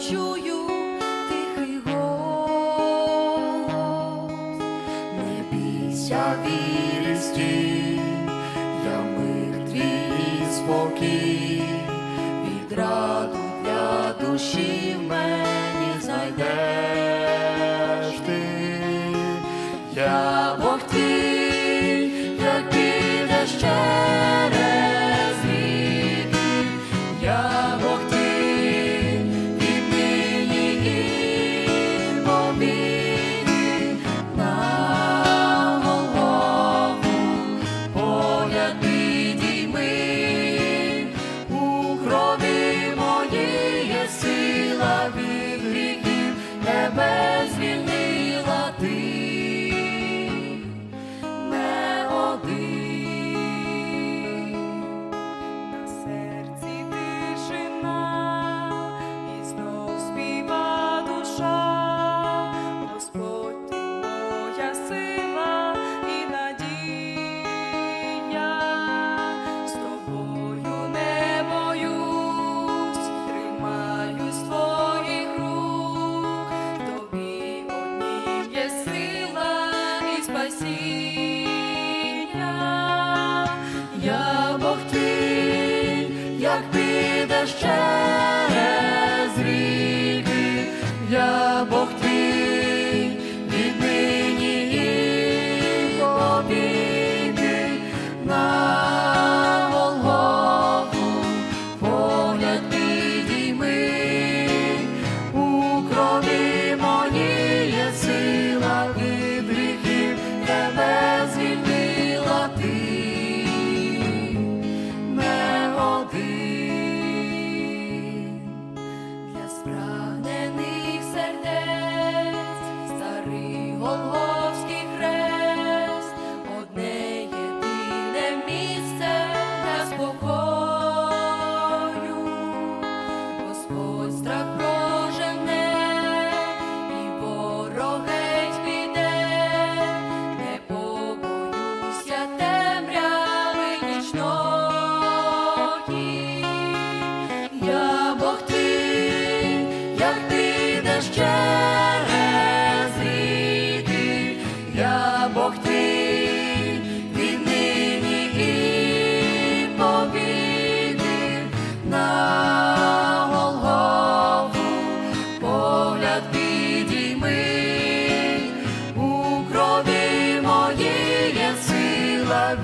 чую тихий голос, не бійся віри стій, я мир твій спокій, відраду для душі мене.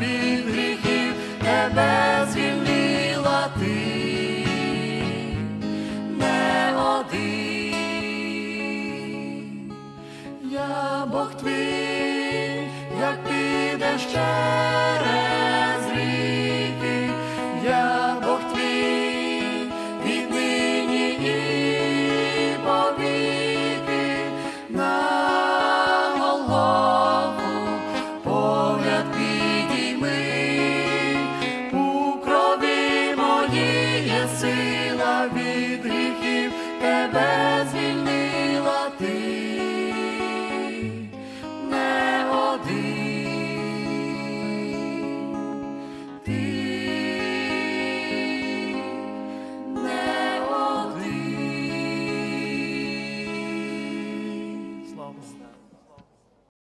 від гріхів тебе звільнила ти. Не один, я Бог твій, як підеш через Сила від гріхів тебе звільни.